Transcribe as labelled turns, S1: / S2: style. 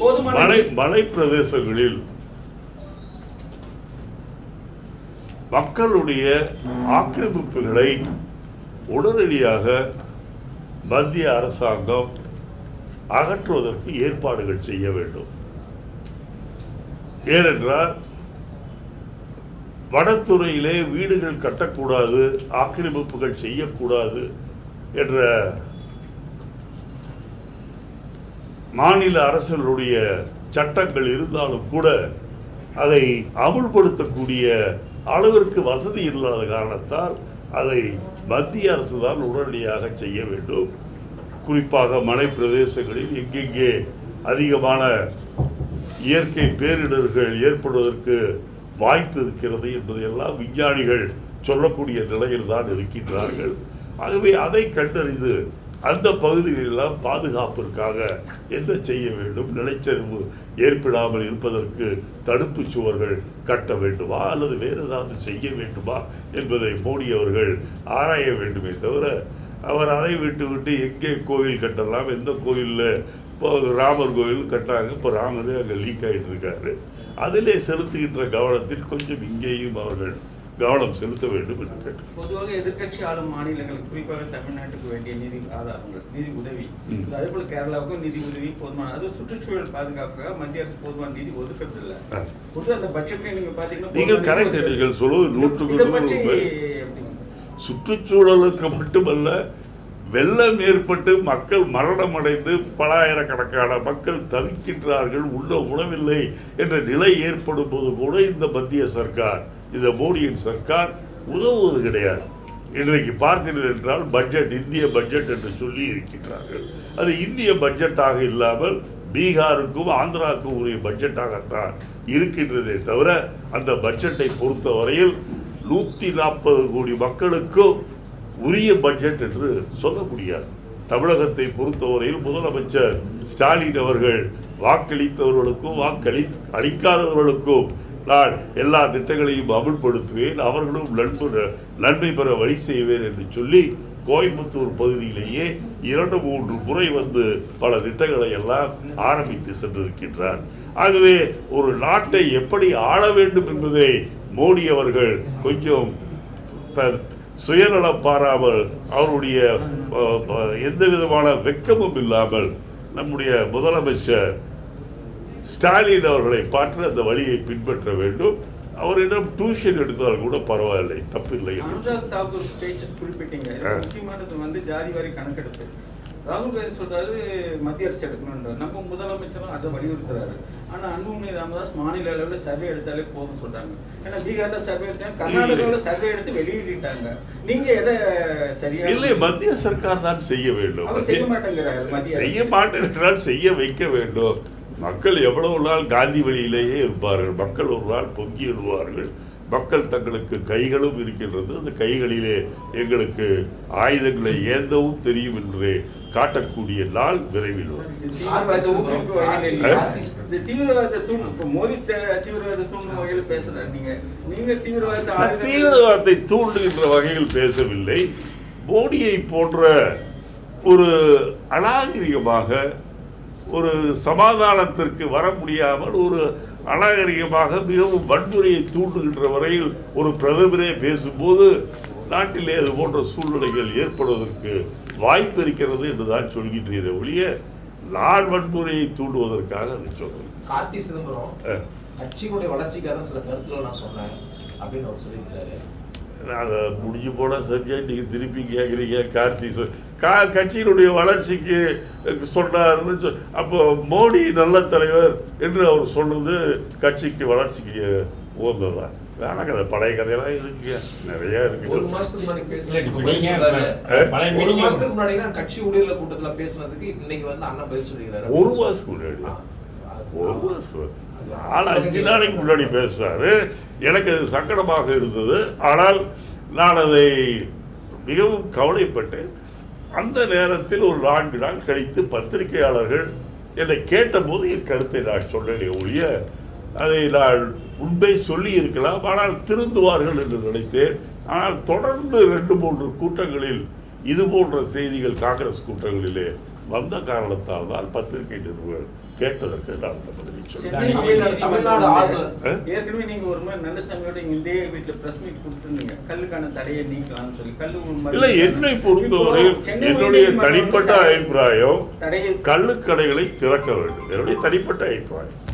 S1: மலை மலை பிரதேசங்களில் மக்களுடைய ஆக்கிரமிப்புகளை உடனடியாக மத்திய அரசாங்கம் அகற்றுவதற்கு ஏற்பாடுகள் செய்ய வேண்டும். ஏனென்றால் வனத்துறையிலே வீடுகள் கட்டக்கூடாது ஆக்கிரமிப்புகள் செய்யக்கூடாது என்ற மாநில அரசுகளுடைய சட்டங்கள் இருந்தாலும் கூட அதை அமுல்படுத்தக்கூடிய அளவிற்கு வசதி இல்லாத காரணத்தால் அதை மத்திய அரசு தான் உடனடியாக செய்ய வேண்டும். குறிப்பாக மலை பிரதேசங்களில் எங்கெங்கே அதிகமான இயற்கை பேரிடர்கள் ஏற்படுவதற்கு வாய்ப்பு இருக்கிறது என்பதையெல்லாம் விஞ்ஞானிகள் சொல்லக்கூடிய நிலையில் தான் இருக்கின்றார்கள். ஆகவே அதை கண்டறிந்து அந்த பகுதிகளெல்லாம் பாதுகாப்பிற்காக என்ன செய்ய வேண்டும்? நிலச்சரிவு ஏற்படாமல் இருப்பதற்கு தடுப்பு சுவர்கள் கட்ட வேண்டுமா? அல்லது வேறு ஏதாவது செய்ய வேண்டுமா? என்பதை மோடி அவர்கள் ஆராய வேண்டுமே தவிர அவர் அதை விட்டு விட்டு எங்கே கோவில் கட்டலாம்? எந்த கோயிலில் இப்போ ராமர் கோயில் கட்டாங்க இப்போ ராமரே அங்கே லீக் ஆகிட்டு இருக்காரு அதிலே செலுத்துகின்ற கவனத்தில் கொஞ்சம் இங்கேயும் அவர்கள் கவனம் செலுத்த வேண்டும் என்று கேட்டு
S2: பொதுவாக எதிர்க்கட்சி ஆளும் மாநிலங்களுக்கு குறிப்பாக தமிழ்நாட்டுக்கு வேண்டிய நிதி ஆதாரங்கள் நிதி உதவி. அதே போல கேரளாவுக்கும் நிதி உதவி போதுமான அது சுற்றுச்சூழல் பாதுகாப்புக்காக மத்திய அரசு போதுமான நிதி ஒதுக்கறதில்ல
S1: ஆ.
S2: பொதுவாக அந்த பட்ஜெட்ல நீங்க பாத்தீங்கன்னா
S1: நீங்கள் கரெக்ட் நீங்கள் சொல்வது நூற்றுக்கு நூறு? சுற்றுச்சூழலுக்கு மட்டுமல்ல வெள்ளம் ஏற்பட்டு மக்கள் மரணம் அடைந்து பலாயிரக்கணக்கான மக்கள் தவிக்கின்றார்கள் உள்ள உணவில்லை என்ற நிலை ஏற்படும் போது கூட இந்த மத்திய சர்க்கார் இந்த மோடியின் சர்க்கார் உதவுவது கிடையாது. இன்றைக்கு பார்த்தீர்கள் என்றால் பட்ஜெட் இந்திய பட்ஜெட் என்று சொல்லி இருக்கின்றார்கள். அது இந்திய பட்ஜெட்டாக இல்லாமல் பீகாருக்கும் ஆந்திராவுக்கும் உரிய பட்ஜெட்டாகத்தான் இருக்கின்றதே தவிர அந்த பட்ஜெட்டை பொறுத்தவரையில் நூற்றி நாற்பது கோடி மக்களுக்கும் உரிய பட்ஜெட் என்று சொல்ல முடியாது. தமிழகத்தை பொறுத்தவரையில் முதலமைச்சர் ஸ்டாலின் அவர்கள் வாக்களித்தவர்களுக்கும் வாக்களி அளிக்காதவர்களுக்கும் நான் எல்லா திட்டங்களையும் அமுல்படுத்துவேன் அவர்களும் நன்மை நன்மை பெற வழி செய்வேன் என்று சொல்லி கோயம்புத்தூர் பகுதியிலேயே இரண்டு மூன்று முறை வந்து பல திட்டங்களை எல்லாம் ஆரம்பித்து சென்றிருக்கின்றார். ஆகவே ஒரு நாட்டை எப்படி ஆள வேண்டும் என்பதை மோடி அவர்கள் கொஞ்சம் சுயநலம் பாராமல் அவருடைய எந்த விதமான வெட்கமும் இல்லாமல் நம்முடைய முதலமைச்சர் ஸ்டாலின் அவர்களை பார்த்து அந்த வழியை பின்பற்ற வேண்டும். அவரிடம் டியூஷன் எடுத்தால் கூட பரவாயில்லை தப்பில்லை என்று
S2: அனுராக் தாக்கூர் பேச்சு குறிப்பிட்டீங்க. முக்கியமானது வந்து ஜாதி வாரி கணக்கெடுப்பு. ராகுல் காந்தி சொல்றாரு மத்திய அரசு எடுக்கணும்ன்றாரு. நம்ம முதலமைச்சரும் அதை வலியுறுத்துறாரு. ஆனா அன்புமணி ராமதாஸ் மாநில அளவுல சர்வே எடுத்தாலே போதும் சொல்றாங்க. ஏன்னா பீகார்ல சர்வே எடுத்தாங்க கர்நாடகாவில் சர்வே எடுத்து வெளியிட்டாங்க. நீங்க எதை சரியா
S1: இல்லை மத்திய சர்க்கார் தான் செய்ய வேண்டும்.
S2: செய்ய மாட்டேங்கிறாரு.
S1: செய்ய மாட்டேன் என்றால் செய்ய வைக்க வேண்டும். மக்கள் எவ்வளவு நாள் காந்தி வழியிலேயே இருப்பார்கள் மக்கள் ஒரு நாள் பொங்கி எழுவார்கள் மக்கள் தங்களுக்கு கைகளும் இருக்கின்றது அந்த கைகளிலே எங்களுக்கு ஆயுதங்களை ஏந்தவும் தெரியும் என்று காட்டக்கூடிய நாள் விரைவில்
S2: தீவிரவாதத்தை
S1: தூண்டுகின்ற வகையில் பேசவில்லை. மோடியை போன்ற ஒரு அநாகரிகமாக ஒரு சமாதானத்திற்கு வர முடியாமல் ஒரு அநாகரிகமாக மிகவும் வன்முறையை தூண்டுகின்ற வரையில் ஒரு பிரதமரே பேசும்போது நாட்டிலே அது போன்ற சூழ்நிலைகள் ஏற்படுவதற்கு வாய்ப்பு இருக்கிறது என்று தான் சொல்கின்றீரே ஒழிய நான் வன்முறையை தூண்டுவதற்காக அதை சொல்றேன்
S3: கார்த்தி சிதம்பரம். கட்சியினுடைய வளர்ச்சிக்காக சில கருத்துக்களை நான் சொன்னேன் அப்படின்னு அவர் சொல்லியிருக்காரு
S1: அதை முடிஞ்சு போன சப்ஜெக்ட் நீங்க திருப்பி கேட்குறீங்க கார்த்தி சொ- கா கட்சியினுடைய வளர்ச்சிக்கு சொன்னார்னு சொ- அப்போ மோடி நல்ல தலைவர் என்று அவர் சொன்னது கட்சிக்கு வளர்ச்சிக்கு உகந்ததா வேணா கதை பழைய கதையெல்லாம் இருக்குங்க. நிறைய
S3: ஒரு
S1: இருக்கு.
S3: ஒரு மாசத்துக்கு முன்னாடி நான் கட்சி ஊழியர்ல கூட்டத்துல பேசுனதுக்கு இன்னைக்கு வந்து அண்ணன் பதில் சொல்லிக்கிறாரு.
S1: ஒரு மாசத்துக்கு முன்னாடி நாலு அஞ்சு நாளைக்கு முன்னாடி பேசுவாரு எனக்கு அது சங்கடமாக இருந்தது. ஆனால் நான் அதை மிகவும் கவலைப்பட்டேன். அந்த நேரத்தில் ஒரு நான்கு நாள் கழித்து பத்திரிகையாளர்கள் என்னை கேட்டபோது என் கருத்தை நான் சொன்னேன் ஒழிய அதை நான் உண்மை சொல்லி இருக்கலாம். ஆனால் திருந்துவார்கள் என்று நினைத்தேன். ஆனால் தொடர்ந்து ரெண்டு மூன்று கூட்டங்களில் இது போன்ற செய்திகள் காங்கிரஸ் கூட்டங்களிலே வந்த காரணத்தால் தான் பத்திரிகை நிறுவனம் கேட்டதற்கு நான் அந்த பதிலை?
S2: ஏற்கனவே நீங்க ஒரு மாதிரி நல்லசாமியோட இங்க இதே வீட்டுல பிரஸ் மீட் கொடுத்துருந்தீங்க. கல்லுக்கான தடையை நீக்கலாம்னு சொல்லி. மாதிரி-
S1: இல்ல என்னை பொறுத்தவரை என்னுடைய தனிப்பட்ட அபிப்பிராயம்
S2: தடையை
S1: கள்ளுக்கடைகளை திறக்க வேண்டும். என்னுடைய தனிப்பட்ட அபிப்பிராயம்.